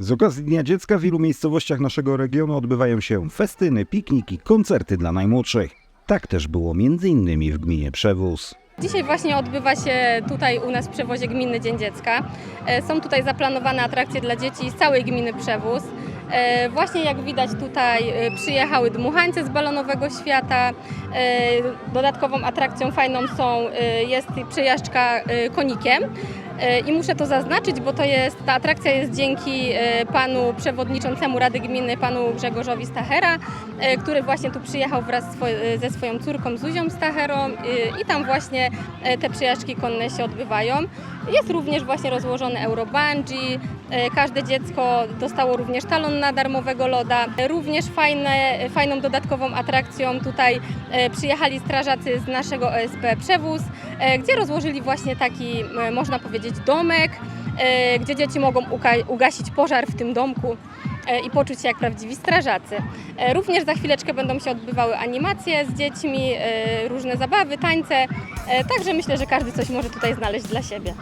Z okazji Dnia Dziecka w wielu miejscowościach naszego regionu odbywają się festyny, pikniki, koncerty dla najmłodszych. Tak też było m.in. w gminie Przewóz. Dzisiaj właśnie odbywa się tutaj u nas w przewozie Gminny Dzień Dziecka. E, Są tutaj zaplanowane atrakcje dla dzieci z całej gminy Przewóz. E, Właśnie jak widać tutaj e, przyjechały dmuchańce z balonowego świata. Dodatkową atrakcją fajną są, jest przejażdżka konikiem. E, I muszę to zaznaczyć, bo to jest, ta atrakcja jest dzięki e, panu przewodniczącemu Rady Gminy, panu Grzegorzowi Stachera, e, który właśnie tu przyjechał wraz ze swoją córką Zuzią Stacherą i tam właśnie te przejażdżki konne się odbywają. Jest również właśnie rozłożony Eurobungee, każde dziecko dostało również talon na darmowego loda. Również fajne, fajną dodatkową atrakcją tutaj przyjechali strażacy z naszego OSP Przewóz, gdzie rozłożyli właśnie taki, można powiedzieć, domek, e, gdzie dzieci mogą ugasić pożar w tym domku e, i poczuć się jak prawdziwi strażacy. E, Również za chwileczkę będą się odbywały animacje z dziećmi, różne zabawy, tańce, także myślę, że każdy coś może tutaj znaleźć dla siebie.